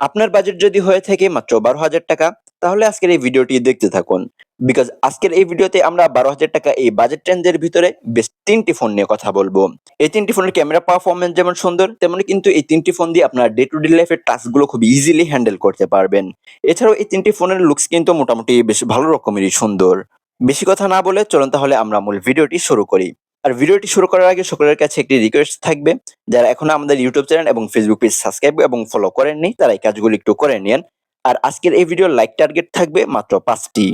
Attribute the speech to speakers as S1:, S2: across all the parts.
S1: আপনার বাজেট যদি হয়ে থাকে মাত্র বারো হাজার টাকা, তাহলে আজকের এই ভিডিওটি দেখতে থাকুন। বিকজ আজকের এই ভিডিওতে আমরা বারো হাজার টাকা এই বাজেট রেঞ্জের ভিতরে বেশ তিনটি ফোন নিয়ে কথা বলব। এই তিনটি ফোনের ক্যামেরা পারফরমেন্স যেমন সুন্দর, তেমনি কিন্তু এই তিনটি ফোন দিয়ে আপনার ডে টু ডে লাইফের টাস্কগুলো খুব ইজিলি হ্যান্ডেল করতে পারবেন। এছাড়াও এই তিনটি ফোনের লুকস কিন্তু মোটামুটি বেশ ভালো রকমেরই সুন্দর। বেশি কথা না বলে চলুন তাহলে আমরা মূল ভিডিওটি শুরু করি। আর ভিডিওটি শুরু করার আগে সকলের কাছে একটি রিকোয়েস্ট থাকবে। যারা এখনও আমাদের ইউটিউব চ্যানেল এবং ফেসবুক পেজ সাবস্ক্রাইব এবং ফলো করেননি, তারা এই কাজগুলো একটু করে নিন আর আজকের এই ভিডিওর লাইক টার্গেট থাকবে মাত্র পাঁচটি।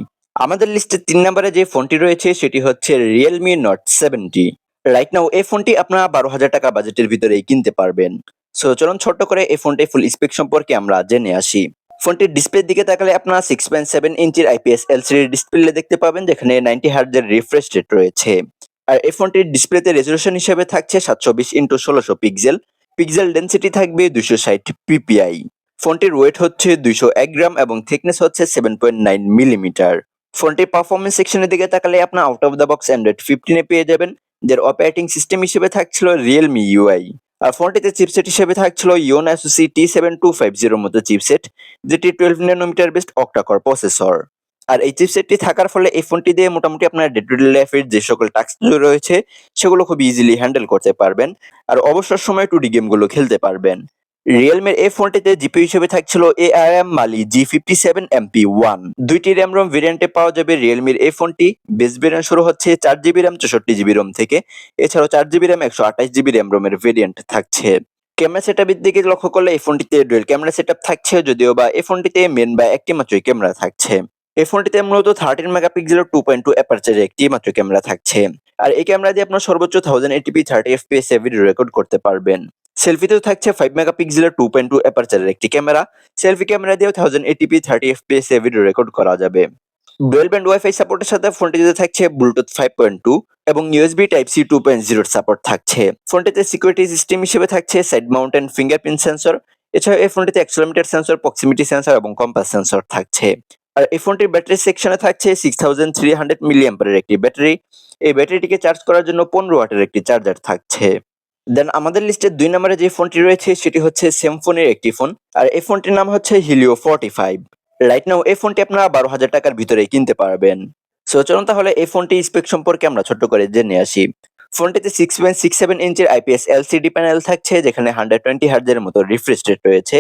S1: আমাদের লিস্টে তিন নম্বরে যে ফোনটি রয়েছে, সেটি হচ্ছে Realme note seventy right now এই ফোনটি আপনারা বারো হাজার টাকা বাজেটের ভিতরেই কিনতে পারবেন। সো চলুন ছোট্ট করে এই ফোনটির ফুল স্পেক সম্পর্কে আমরা জেনে আসি। ফোনটির ডিসপ্লের দিকে তাকালে আপনারা সিক্স পয়েন্ট সেভেন ইঞ্চির আইপিএস এলসিডি ডিসপ্লে দেখতে পাবেন, যেখানে নাইনটি হার্জের রিফ্রেশ রেট রয়েছে। আর এই ফোনটির ডিসপ্লেতে রেজলিউশন হিসেবে থাকছে সাতশো বিশ ইন্টু ষোলোশো পিক্সেল পিক্সেল ডেন্সিটি থাকবে দুশো ষাট পিপিআই ফোনটির ওয়েট হচ্ছে দুইশো এক গ্রাম এবং থিকনেস হচ্ছে সেভেন পয়েন্ট নাইন মিলিমিটার ফোনটির পারফরমেন্স সেকশনের দিকে তাকালে আপনার out of the box Android ফিফটিনে পেয়ে যাবেন, যার অপারেটিং সিস্টেম হিসেবে থাকছিল রিয়েলমি ইউআই আর ফোনটিতে চিপসেট হিসেবে থাকছিল Unisoc T seven two five জিরোর মতো চিপসেট যেটি twelve nanometre based octacore processor আর এই চিপসেটটি থাকার ফলে এই ফোনটি দিয়ে মোটামুটি আপনার ডে টু ডে লাইফের যে সকল টাস্কগুলো রয়েছে, সেগুলো খুব ইজিলি হ্যান্ডেল করতে পারবেন আর অবসর সময় টু ডি গেমগুলো খেলতে পারবেন। রিয়েলমির এই ফোনটিতে জিপি হিসেবে থাকছিল A R M Mali G fifty seven MP one দুইটি র্যাম রোম ভেরিয়েন্টে পাওয়া যাবে রিয়েলমির এই ফোনটি বেস ভেরিয়েন্ট শুরু হচ্ছে চার জিবি র্যাম চৌষট্টি জিবি রোম থেকে। এছাড়াও চার জিবি র্যাম একশো আঠাশ জিবি র্যাম রোমের ভেরিয়েন্ট থাকছে। ক্যামেরা সেটআপের দিকে লক্ষ্য করলে এই ফোনটিতে ডুয়েল ক্যামেরা সেটআপ থাকছে, যদিও বা এই ফোনটিতে মেন বা একটি মাত্রই ক্যামেরা থাকছে। এই ফোনটিতে মূলত থার্টিন মেগাপিক্সেলের টু পয়েন্ট টু অ্যাপারচারের একটি মাত্র ক্যামেরা থাকছে। আর এই ক্যামেরা দিয়ে আপনার সর্বোচ্চ thousand eighty p thirty FPS এ ভিডিও রেকর্ড করতে পারবেন। সেলফিতেও থাকছে ফাইভ মেগাপিক্সেলের টু পয়েন্ট টু অ্যাপারচারের একটি ক্যামেরা সেলফি ক্যামেরা দিয়েও thousand eighty p thirty FPS এ ভিডিও রেকর্ড করা যাবে। ডুয়েল ব্যান্ড ওয়াইফাই সাপোর্টের সাথে ফোনটিতে থাকছে ব্লুটুথ ফাইভ পয়েন্ট টু এবং USB type C two point জিরোর সাপোর্ট থাকছে। ফোনটিতে সিকিউরিটি সিস্টেম হিসেবে থাকছে সাইড মাউন্টেন ফিঙ্গারপ্রিন্ট সেন্সর এছাড়াও এই ফোনটিতে অ্যাক্সিলোমিটার সেন্সর প্রক্সিমিটি সেন্সর এবং কম্পাস সেন্সর থাকছে। আর এই ফোনটির ব্যাটারি সেকশনে থাকছে সিক্স থাউজেন্ড থ্রি হান্ড্রেড মিলিয়াম্পারের একটি ব্যাটারি। এই ব্যাটারিটিকে চার্জ করার জন্য পনেরো ওয়াটের একটি চার্জার থাকছে। দেন আমাদের লিস্টে দুই নম্বরে যে ফোনটি রয়েছে, সেটি হচ্ছে সেমফোনের একটি ফোন আর এই ফোনটির নাম হচ্ছে Helio forty five right now এই ফোনটি আপনারা বারো হাজার টাকার ভিতরে কিনতে পারবেন। সো চলুন তাহলে এই ফোনটি স্পেক সম্পর্কে আমরা ছোট্ট করে জেনে আসি। ফোনটিতে সিক্স পয়েন্ট সিক্স সেভেন ইঞ্চের আইপিএস এলসিডি প্যানেল থাকছে, যেখানে হান্ড্রেড টোয়েন্টি হার্জের মতো রিফ্রেশ রেট রয়েছে।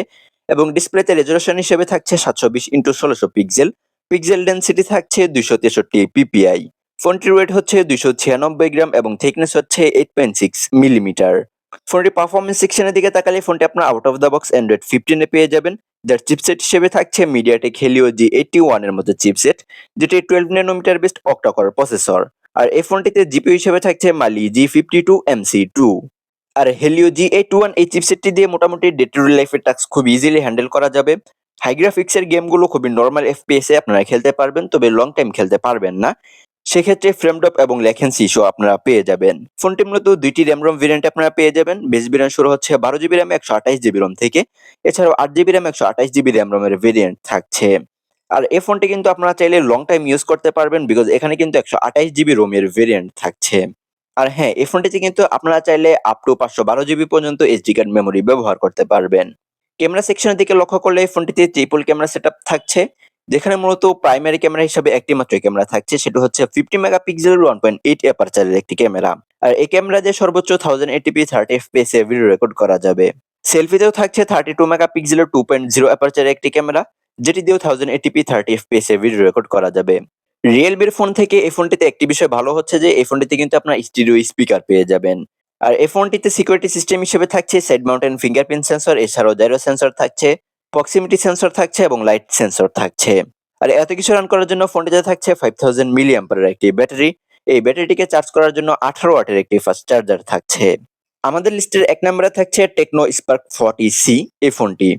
S1: এবং ডিসপ্লেতে রেজলিউশন হিসেবে থাকছে সাতশো বিশ ইন্টু ষোলোশো পিক্সেল। পিক্সেল ডেন্সিটি থাকছে দুইশো তেষট্টি পিপিআই। ফোনটির ওয়েট হচ্ছে দুইশো ছিয়ানব্বই গ্রাম এবং থিকনেস হচ্ছে এইট পয়েন্ট সিক্স মিলিমিটার ফোনটি পারফরমেন্স সেকশনের দিকে তাকালে ফোনটি আপনার out of the box Android ফিফটিনে পেয়ে যাবেন। যার চিপসেট হিসেবে থাকছে মিডিয়াটেক হেলিও জি এইটি ওয়ানের মতো চিপসেট যেটি twelve nanometre based octacore processor আর এই ফোনটিতে জিপি হিসেবে থাকছে Mali G fifty two MC two আর হেলিও জি এইট ওয়ান এই চিপসেটটি দিয়ে মোটামুটি ডে টু ডে লাইফের টাস্ক খুব ইজিলি হ্যান্ডেল করা যাবে। হাই গ্রাফিক্সের গেমগুলো খুবই নর্মাল এফপিএস আপনারা খেলতে পারবেন, তবে লং টাইম খেলতে পারবেন না। সেক্ষেত্রে ফ্রেমডপ এবং লেখেন্সি ইস্যু আপনারা পেয়ে যাবেন। ফোনটি মূলত দুইটি র্যাম রোম ভেরিয়েন্ট আপনারা পেয়ে যাবেন। বেস ভেরিয়েন্ট শুরু হচ্ছে বারো জিবি র্যাম একশো আঠাশ জিবি রোম থেকে। এছাড়াও আট জিবি র্যাম একশো আঠাশ জিবি র্যাম রোমের ভেরিয়েন্ট থাকছে। আর এই ফোনটি কিন্তু আপনারা চাইলে লং টাইম ইউজ করতে পারবেন বিকজ এখানে কিন্তু একশো আঠাশ জিবি রোমের ভেরিয়েন্ট থাকছে। আর হ্যাঁ এই ফোনটিতে কিন্তু আপনারা চাইলে আপ টু পাঁচশো বারো জিবি পর্যন্ত এইচডি কার্ড মেমোরি ব্যবহার করতে পারবেন। ক্যামেরা সেকশনের দিকে লক্ষ্য করলে এই ফোনটিতে ট্রিপল ক্যামেরা সেট থাকছে। যেখানে মূলত প্রাইমারি ক্যামেরা হিসেবে একটি মাত্র ক্যামেরা থাকছে, সেটা হচ্ছে ফিফটি মেগা মেগাপিক্সেলের ওয়ান পয়েন্ট এইট অ্যাপারচারের একটি ক্যামেরা আর এই ক্যামেরা দিয়ে সর্বোচ্চ thousand eighty p thirty FPS এ ভিডিও রেকর্ড করা যাবে। সেলফিতেও থাকছে থার্টি টু মেগা মেগাপিক্সেলের টু পয়েন্ট জিরো অ্যাপারচারের একটি ক্যামেরা যেটি দিয়েও thousand eighty p thirty FPS এ ভিডিও রেকর্ড করা যাবে। রিয়েলমির ফোন থেকে এই ফোনটিতে একটি বিষয় ভালো হচ্ছে যে, এই ফোনটিতে কিন্তু আপনার স্টিরিও স্পিকার পেয়ে যাবেন। আর এই ফোনটিতে সিকিউরিটি সিস্টেম হিসেবে থাকছে সাইড মাউন্টেন ফিঙ্গারপ্রিন্ট সেন্সর এছাড়াও জাইরো সেন্সর থাকছে প্রক্সিমিটি সেন্সর থাকছে এবং লাইট সেন্সর থাকছে। আর এত কিছু রান করার জন্য ফোনটিতে থাকছে ফাইভ থাউজেন্ড মিলিয়াম্পারের একটি ব্যাটারি এই ব্যাটারিটিকে চার্জ করার জন্য আঠারো ওয়াটের একটি ফাস্ট চার্জার থাকছে। আমাদের লিস্টের এক নম্বরে থাকছে টেকনো স্পার্ক ফর্টি সি এই ফোনটি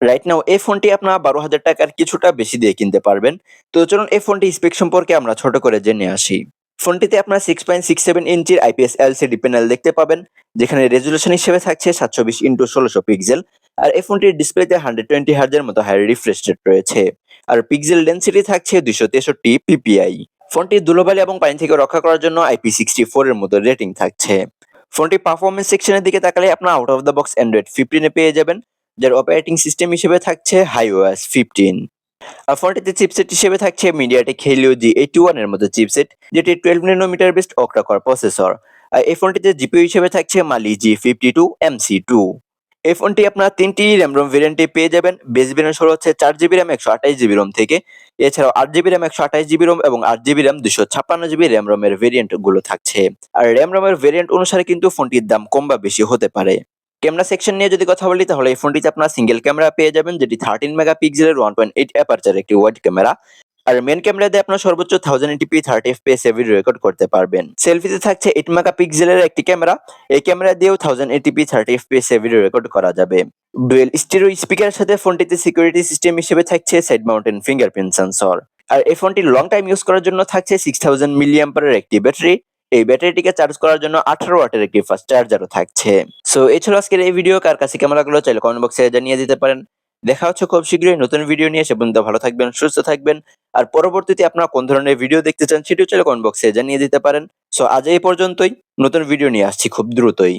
S1: রাইট নাও এই ফোনটি আপনারা বারো হাজার টাকার কিছুটা বেশি দিয়ে কিনতে পারবেন। তো চলুন এই ফোনটি স্পেক সম্পর্কে আমরা ছোট করে জেনে আসি। ফোনটিতে আপনারা সিক্স পয়েন্ট সিক্স সেভেন ইঞ্চির আইপিএস এলসিডি প্যানেল দেখতে পাবেন, যেখানে রেজলিউশন হিসেবে থাকছে সাতশো বিশ ইন্টু ষোলোশো পিক্সেল আর এই ফোনটির ডিসপ্লেতে হান্ড্রেড টোয়েন্টি হার্জের মতো হাই রিফ্রেশ রেট রয়েছে, আর পিক্সেল ডেন্সিটি থাকছে দুইশো তেষট্টি পিপিআই ফোনটি ধুলোবালি এবং পানি থেকে রক্ষা করার জন্য আইপি সিক্সটি ফোর এর মতো রেটিং থাকছে। ফোনটি পারফরমেন্স সেকশনের দিকে তাকালে আপনার out of the box Android ফিফটিনে পেয়ে যাবেন যার অপারেটিং সিস্টেম হিসেবে থাকছে হাইওয়াস ফিফটিন আর ফোনটিতে চিপসেট হিসেবে থাকছে মিডিয়াটেক হেলিও জি এইটি ওয়ানের মতো চিপসেট যেটি twelve nanometre based octacore processor আর এই ফোনটিতে জিপিইউ হিসেবে থাকছে Mali G fifty two MC two এই ফোনটি আপনার তিনটি র্যাম রোম ভেরিয়েন্টে পেয়ে যাবেন। বেস ভেরিয়েন্ট হলো হচ্ছে চার জিবি র্যাম একশো আঠাশ জিবি রোম থেকে। এছাড়াও আট জিবি র্যাম একশো আঠাশ জিবি রোম এবং আট জিবি র্যাম দুশো ছাপ্পান্ন জিবি র্যাম রোমের ভেরিয়েন্টগুলো থাকছে। আর র্যাম রোমের ভেরিয়েন্ট অনুসারে কিন্তু ফোনটির দাম কম বা বেশি হতে পারে। ক্যামেরা সেকশন নিয়ে যদি কথা বলি, তাহলে এই ফোনটিতে আপনারা সিঙ্গেল ক্যামেরা পেয়ে যাবেন, যেটি থার্টিন মেগা পিক্সেলের ওয়ান পয়েন্ট এইট অ্যাপারচার একটি ওয়াইড ক্যামেরা আর মেন দিয়ে আপনার সর্বোচ্চ thousand eighty p thirty FPS video record করতে পারবেন। সেলফিতে থাকছে এইট মেগা পিক্সেলের একটি ক্যামেরা এই ক্যামেরা দিয়েও thousand eighty p thirty FPS video record করা যাবে। ডুয়েল স্টিরিও স্পিকারের সাথে ফোনটিতে সিকিউরিটি সিস্টেম হিসেবে থাকছে সাইড মাউন্টেন ফিঙ্গারপ্রিন্ট সেন্সর আর এই ফোনটি লং টাইম ইউজ করার জন্য থাকছে সিক্স থাউজেন্ড মিলিয়াম্পারের একটি ব্যাটারি এই ব্যাটারিটিকে চার্জ করার জন্য আঠারো ওয়াটের একটি ফাস্ট চার্জারও থাকছে। সো এছাড়াও আজকের এই ভিডিও কার কাছে কেমন লাগল চাইলে কমেন্ট বক্সে জানিয়ে দিতে পারেন। দেখা হচ্ছে খুব শীঘ্রই নতুন ভিডিও নিয়ে, সে পর্যন্ত ভালো থাকবেন, সুস্থ থাকবেন। আর পরবর্তীতে আপনারা কোন ধরনের ভিডিও দেখতে চান, সেটিও চাইলে কমেন্ট বক্সে জানিয়ে দিতে পারেন। সো আজ এই পর্যন্তই, নতুন ভিডিও নিয়ে আসছি খুব দ্রুতই।